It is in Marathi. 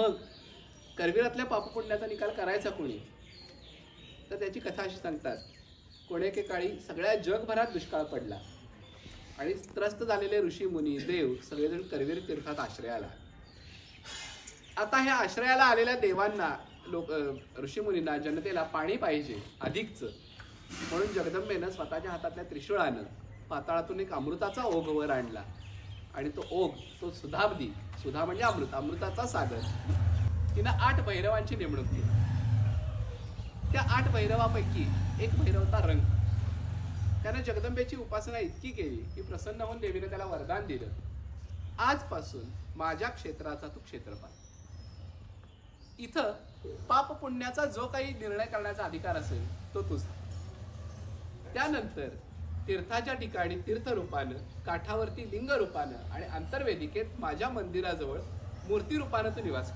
मग करवीरातल्या पापपुण्याचा निकाल करायचा कोणी? तर त्याची कथा अशी सांगतात कोणेके काळी सगळ्या जगभरात दुष्काळ पडला आणि त्रस्त झालेले ऋषी मुनी देव सगळेजण करवीर तीर्थात आश्रयाला आता ह्या आश्रयाला आलेल्या देवांना लोक ऋषीमुनींना जनतेला पाणी पाहिजे अधिकच. म्हणून जगदंबेनं स्वतःच्या हातातल्या त्रिशूळानं पाताळातून एक अमृताचा ओघ वर आणला. आणि तो ओघ तो सुधाबदी सुधा म्हणजे अमृत अमृताचा सागर. तिनं आठ भैरवांची नेमणूक केली. त्या आठ भैरवापैकी एक भैरवता रंग. त्यानं जगदंबेची उपासना इतकी केली की प्रसन्न होऊन देवीने त्याला वरदान दिलं. आजपासून माझ्या क्षेत्राचा तू क्षेत्रपाल इथं पाप पुण्याचा जो काही निर्णय करण्याचा अधिकार असेल तो तुझा. त्यानंतर तीर्थाच्या ठिकाणी तीर्थरूपानं काठावरती लिंगरूपानं आणि आंतरवेदिकेत माझ्या मंदिराजवळ मूर्तीरूपानं तो निवास